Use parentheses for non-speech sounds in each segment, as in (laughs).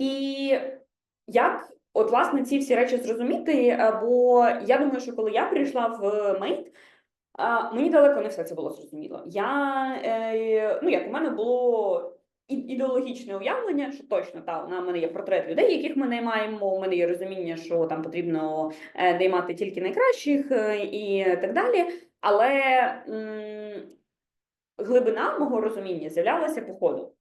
І як от власне ці всі речі зрозуміти? Е, Бо я думаю, що коли я прийшла в Мейт, Мені далеко не все це було зрозуміло. Я, е, ну як у мене було ідеологічне уявлення, що точно та у мене є портрет людей, яких ми наймаємо. У мене є розуміння, що там потрібно е, наймати тільки найкращих і так далі. Але м, глибина мого розуміння з'являлася по ходу.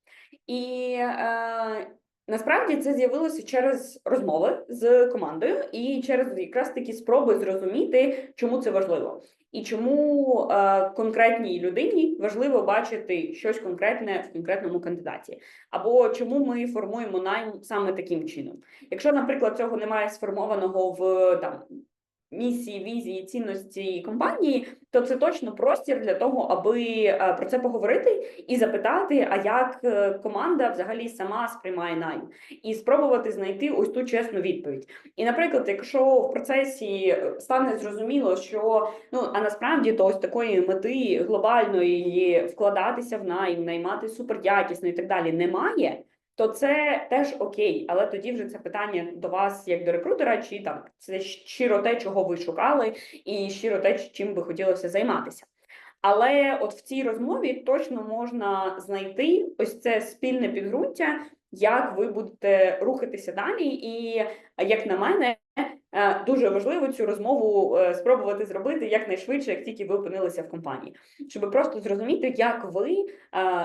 І е, насправді це з'явилося через розмови з командою і через якраз такі спроби зрозуміти, чому це важливо. І чому е, конкретній людині важливо бачити щось конкретне в конкретному кандидаті, або чому ми формуємо найм саме таким чином. Якщо, наприклад, цього немає сформованого в там місії, візії, цінності компанії, то це точно простір для того, аби е, про це поговорити і запитати, а як е, команда взагалі сама сприймає найм, і спробувати знайти ось ту чесну відповідь. І, наприклад, якщо в процесі е, стане зрозуміло, що ну а насправді то ось такої мети глобальної вкладатися в найм, наймати суперякісно і так далі немає. То це теж окей, але тоді вже це питання до вас, як до рекрутера, чи там це щиро те, чого ви шукали, і щиро те, чим би хотілося займатися. Але от в цій розмові точно можна знайти ось це спільне підґрунтя, як ви будете рухатися далі, і як на мене, дуже важливо цю розмову е, спробувати зробити якнайшвидше, як тільки ви опинилися в компанії, щоб просто зрозуміти, як ви, е,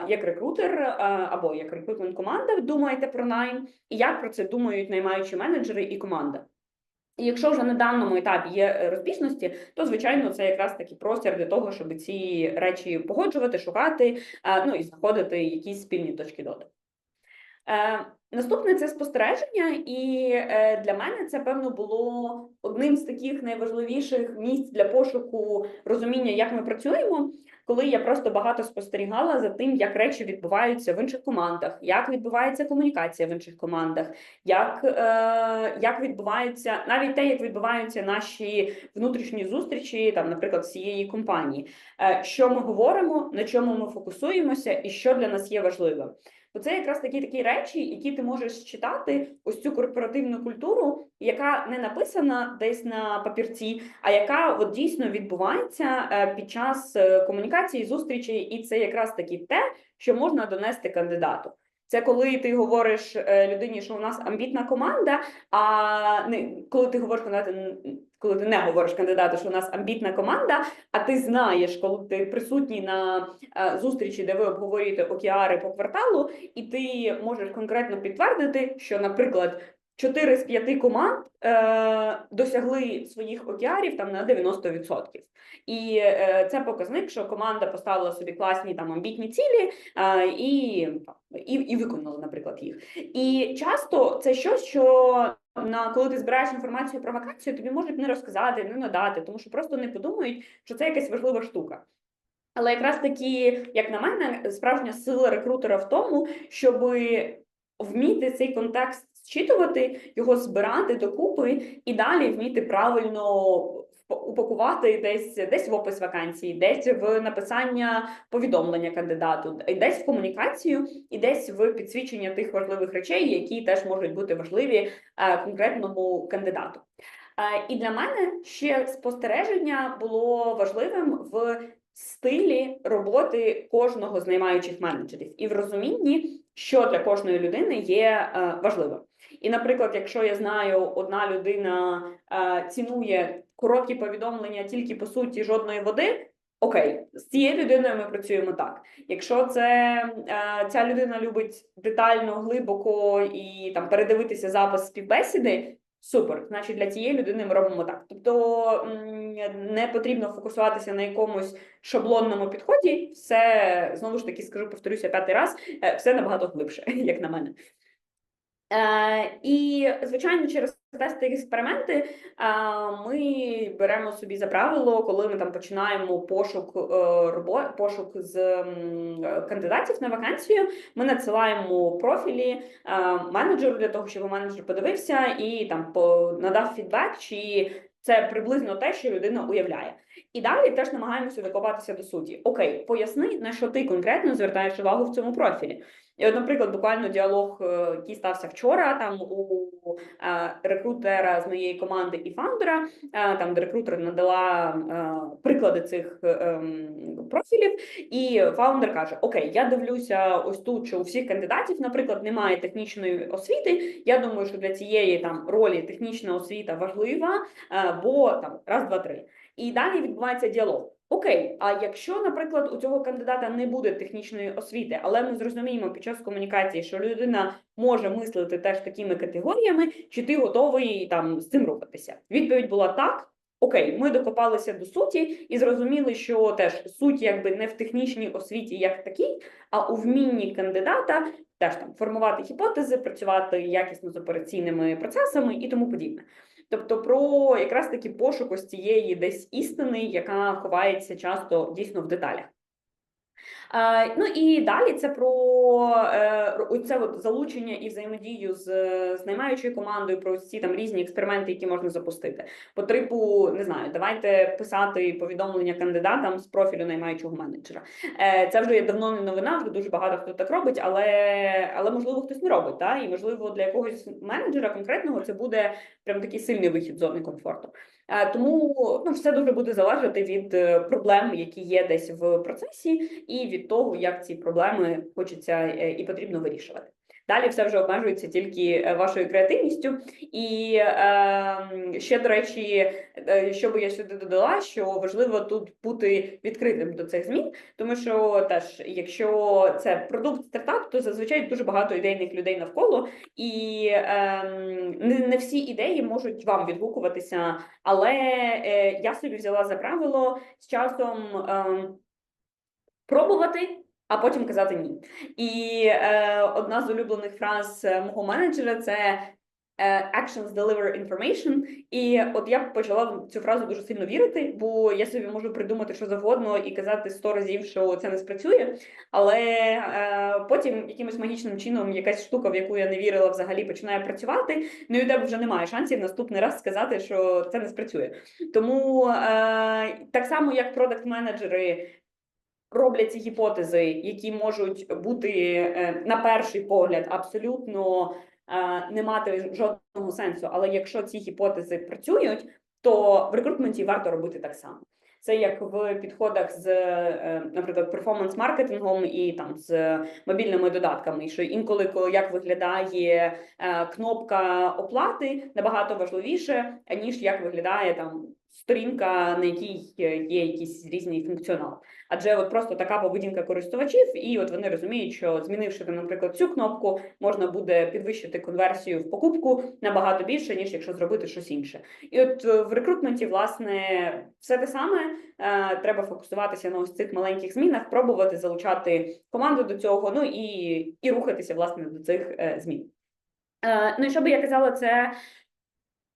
як рекрутер е, або як рекрутмент команда, думаєте про найм, і як про це думають наймаючі менеджери і команда. І якщо вже на даному етапі є е, розбіжності, то звичайно це якраз такий простір для того, щоб ці речі погоджувати, шукати, е, ну і знаходити якісь спільні точки дотику. Е, Наступне це спостереження, і е, для мене це певно було одним з таких найважливіших місць для пошуку розуміння, як ми працюємо, коли я просто багато спостерігала за тим, як речі відбуваються в інших командах, як відбувається комунікація в інших командах, як, е, як відбувається навіть те, як відбуваються наші внутрішні зустрічі, там, наприклад, всієї компанії, е, що ми говоримо, на чому ми фокусуємося, і що для нас є важливим. Бо це якраз такі такі речі, які ти можеш читати ось цю корпоративну культуру, яка не написана десь на папірці, а яка от дійсно відбувається е, під час е, комунікації, зустрічі, і це якраз таки те, що можна донести кандидату. Це коли ти говориш е, людині, що у нас амбітна команда. А не коли ти говориш кандидату, коли ти не говориш кандидату, що у нас амбітна команда, а ти знаєш, коли ти присутній на зустрічі, де ви обговорюєте океари по кварталу, і ти можеш конкретно підтвердити, що, наприклад, 4 з 5 команд е, досягли своїх океарів там на 90%. І е, це показник, що команда поставила собі класні там амбітні цілі е, і, і, і виконала, наприклад, їх. І часто це щось, що на коли ти збираєш інформацію про вакансію, тобі можуть не розказати, не надати, тому що просто не подумають, що це якась важлива штука. Але якраз таки, як на мене, справжня сила рекрутера в тому, щоб вміти цей контекст зчитувати, його збирати докупи і далі вміти правильно упакувати десь десь в опис вакансії, десь в написання повідомлення кандидату, десь в комунікацію і десь в підсвічення тих важливих речей, які теж можуть бути важливі е, конкретному кандидату. Е, і для мене ще спостереження було важливим в стилі роботи кожного з наймаючих менеджерів і в розумінні, що для кожної людини є е, важливим. І, наприклад, якщо я знаю, одна людина е, цінує короткі повідомлення тільки по суті жодної води. Окей, з цією людиною ми працюємо так. Якщо це е, ця людина любить детально, глибоко і там передивитися запис співбесіди, супер. Значить, для цієї людини ми робимо так. Тобто не потрібно фокусуватися на якомусь шаблонному підході. Все знову ж таки скажу, повторюся п'ятий раз, е, все набагато глибше, (laughs) як на мене. Е, І, звичайно, через тести і експерименти ми беремо собі за правило, коли ми там починаємо пошук е, пошук з кандидатів на вакансію. Ми надсилаємо профілі е, менеджеру для того, щоб менеджер подивився і там надав фідбек, чи це приблизно те, що людина уявляє. І далі теж намагаємося докопатися до суті. Окей, поясни, на що ти конкретно звертаєш увагу в цьому профілі. І, от, наприклад, буквально діалог, е, який стався вчора, там у е, рекрутера з моєї команди і фаундера, е, там де рекрутер надала приклади цих ем, профілів, і фаундер каже: Окей, я дивлюся ось тут, що у всіх кандидатів, наприклад, немає технічної освіти. Я думаю, що для цієї там ролі технічна освіта важлива, бо там раз, два, три. І далі відбувається діалог. Окей, а якщо, наприклад, у цього кандидата не буде технічної освіти, але ми зрозуміємо під час комунікації, що людина може мислити теж такими категоріями, чи ти готовий там з цим рухатися? Відповідь була так. Окей, ми докопалися до суті і зрозуміли, що теж суть якби не в технічній освіті як такій, а у вмінні кандидата теж там формувати гіпотези, працювати якісно з операційними процесами і тому подібне. Тобто про якраз таки пошук ось цієї десь істини, яка ховається часто дійсно в деталях. Е, ну і далі це про е, це от залучення і взаємодію з, з наймаючою командою, про ці там різні експерименти, які можна запустити. По типу, не знаю, давайте писати повідомлення кандидатам з профілю наймаючого менеджера. Е, це вже є давно не новина, вже дуже багато хто так робить, але але можливо хтось не робить. Та? І можливо для якогось менеджера конкретного це буде прям такий сильний вихід з зони комфорту. Е, тому ну, все дуже буде залежати від е, проблем, які є десь в процесі, і від того, як ці проблеми хочеться е, і потрібно вирішувати. Далі все вже обмежується тільки вашою креативністю. І е, ще, до речі, що би я сюди додала, що важливо тут бути відкритим до цих змін, тому що теж, якщо це продукт стартап, то зазвичай дуже багато ідейних людей навколо, і е, не, не всі ідеї можуть вам відгукуватися. Але е, я собі взяла за правило з часом е, пробувати а потім казати ні. І е, одна з улюблених фраз е, мого менеджера це е, actions deliver information. І от я почала в цю фразу дуже сильно вірити, бо я собі можу придумати що завгодно і казати сто разів, що це не спрацює. Але е, потім якимось магічним чином якась штука, в яку я не вірила, взагалі починає працювати. Ну і тебе вже немає шансів наступний раз сказати, що це не спрацює. Тому е, так само, як продакт-менеджери роблять ці гіпотези, які можуть бути е, на перший погляд абсолютно е, не мати жодного сенсу. Але якщо ці гіпотези працюють, то в рекрутменті варто робити так само. Це як в підходах з, е, наприклад, перформанс-маркетингом і там з мобільними додатками. що інколи, коли як виглядає кнопка оплати, набагато важливіше, ніж як виглядає там сторінка, на якій є якийсь різний функціонал. Адже от просто така поведінка користувачів, і от вони розуміють, що змінивши, наприклад, цю кнопку, можна буде підвищити конверсію в покупку набагато більше, ніж якщо зробити щось інше. І от е, в рекрутменті, власне, все те саме е, треба фокусуватися на ось цих маленьких змінах, пробувати залучати команду до цього, ну і, і рухатися власне до цих е, змін. Ну і що би я казала, це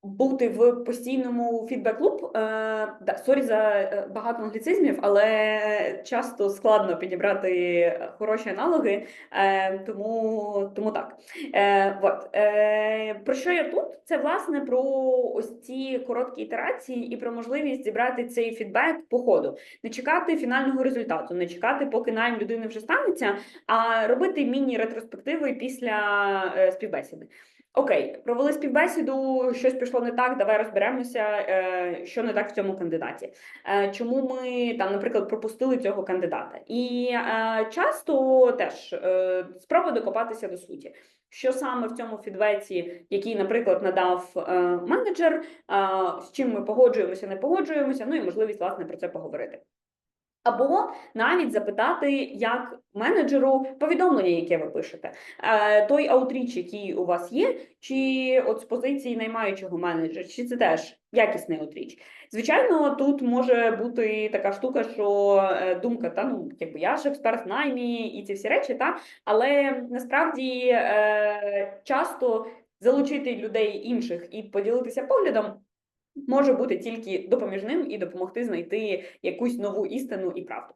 бути в постійному фідбек-луп. Е, сорі за е, багато англіцизмів, але часто складно підібрати хороші аналоги, е, тому тому так. Вот. Про що я тут? Це власне про ось ці короткі ітерації і про можливість зібрати цей фідбек по ходу, не чекати фінального результату, не чекати, поки найм людини вже станеться, а робити міні-ретроспективи після співбесіди. Окей, провели співбесіду, щось пішло не так. Давай розберемося, е, що не так в цьому кандидаті. Е, чому ми там, наприклад, пропустили цього кандидата? І е, часто теж спроба докопатися до суті. Що саме в цьому фідбеці, який, наприклад, надав менеджер, з чим ми погоджуємося, не погоджуємося, ну і можливість власне про це поговорити. Або навіть запитати як менеджеру повідомлення, яке ви пишете, е, той аутріч, який у вас є, чи от з позиції наймаючого менеджера, чи це теж якісний аутріч. Звичайно, тут може бути така штука, що е, думка, та ну якби я ж експерт в наймі і ці всі речі, та але насправді е, часто залучити людей інших і поділитися поглядом може бути тільки допоміжним і допомогти знайти якусь нову істину і правду.